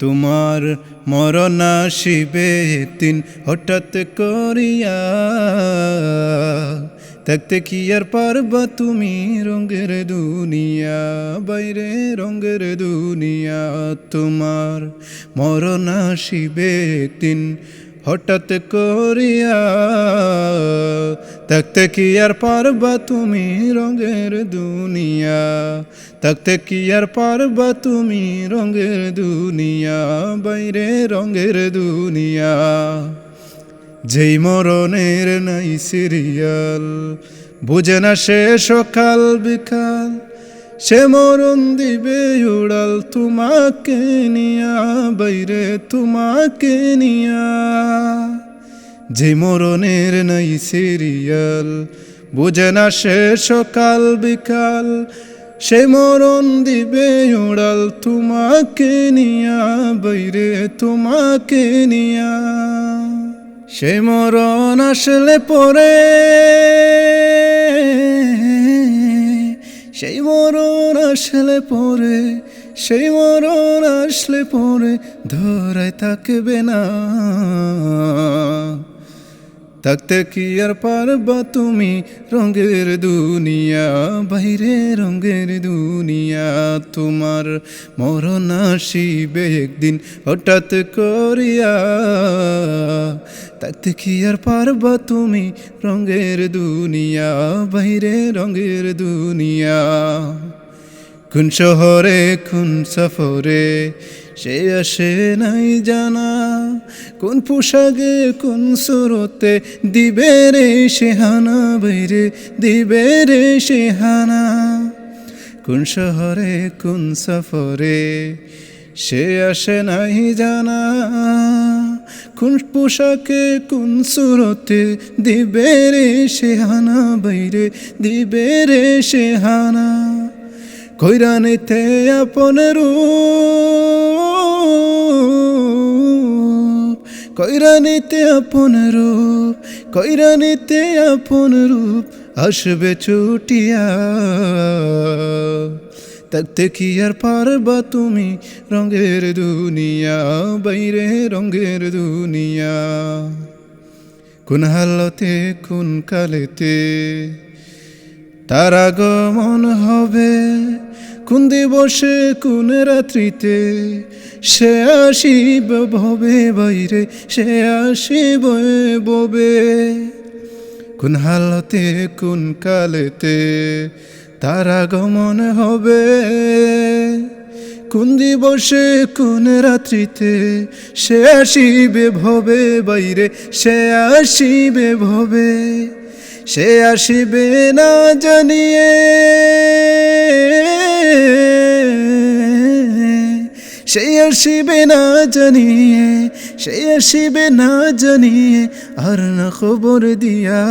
তোমার মরণা শিবে তিন হঠাৎ করিয়া। দেখতে কি আর পারবা তুমি রঙের দুনিয়া, বাইরে রঙের দুনিয়া। তোমার মরণা শিবে তিন হঠাৎ করিয়া থাকতে কি আর পারবা তুমি রঙের দুনিয়া? থাকতে কি আর পারবা তুমি রঙের দুনিয়া, বাইরে রঙের দুনিয়া? যেই মরণের নাই সিরিয়াল, বুঝে না সে সকাল বিকাল সে মরণ দিবে উড়াল তোমাকে নিয়া, বাইরে তোমাকে নিয়া। যে মরণের নাই সিরিয়াল, বুঝে না সে সকাল বিকাল। সে মরণ দিবে উড়াল তোমাকে নিয়া, বাইরে তোমাকে নিয়া। সে মরণ আসলে পরে সেই মরণ আসলে পরে সেই মরণ আসলে পরে ধরায় থাকবে না। থাকতে কি আর পারবা তুমি? রঙের দুনিয়া, বাইরে রঙের দুনিয়া। তোমার মরণ আসিবে একদিন হঠাৎ করিয়া। থাকতে কি আর পারবা তুমি? রঙের দুনিয়া, বাইরে রঙের দুনিয়া। কোন শহরে, কোন সফরে, সে আসে নাই জানা। কোন পোশাকে, কোন সুরতে দিবে রে সেহানা বাইরে দিবে রে সেহানা কোন শহরে, কোন সফরে, সে আসে নাই জানা। কোন পোশাকে, কোন সুরতে দিবে রে সেহানা বাইরে দিবে রে সেহানা কইরা নিতে আপন রূপ কইরা নিতে আপন রূপ কইরা নিতে আপন আসবে ছুটিয়া। থাকতে কি আর পারবা তুমি রঙের দুনিয়া, বাইরে রঙের দুনিয়া। কোন হালতে, কোন কালেতে তার আগমন হবে। কোন দিবসে, কোন রাত্রিতে? সে আসিব ভবে বাইরে, সে আসিব ববে কোন হালতে, কোন কালেতে তার আগমন হবে? কোন দিবসে, কোন রাত্রিতে সে আসিবে ভবে বাইরে, সে আসিবে ভবে। সে আসিবে না জানিয়ে। আসিবে না জানিয়ে, সে আসিবে না জানিয়ে, আর না খবর দিয়া।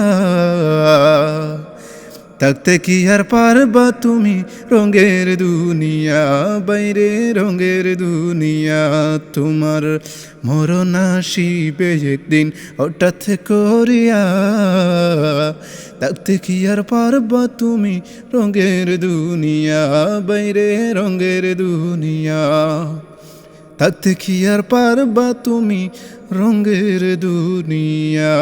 থাকতে কি আর পারবা তুমি রঙের দুনিয়া, বাইরে রঙের দুনিয়া? তোমার মরণ আসিবে একদিন হঠাৎ করিয়া। থাকতে কি আর পারবা তুমি রঙের দুনিয়া, বাইরে রঙের দুনিয়া? থাকতে কি আর পারবা তুমি রঙের দুনিয়া?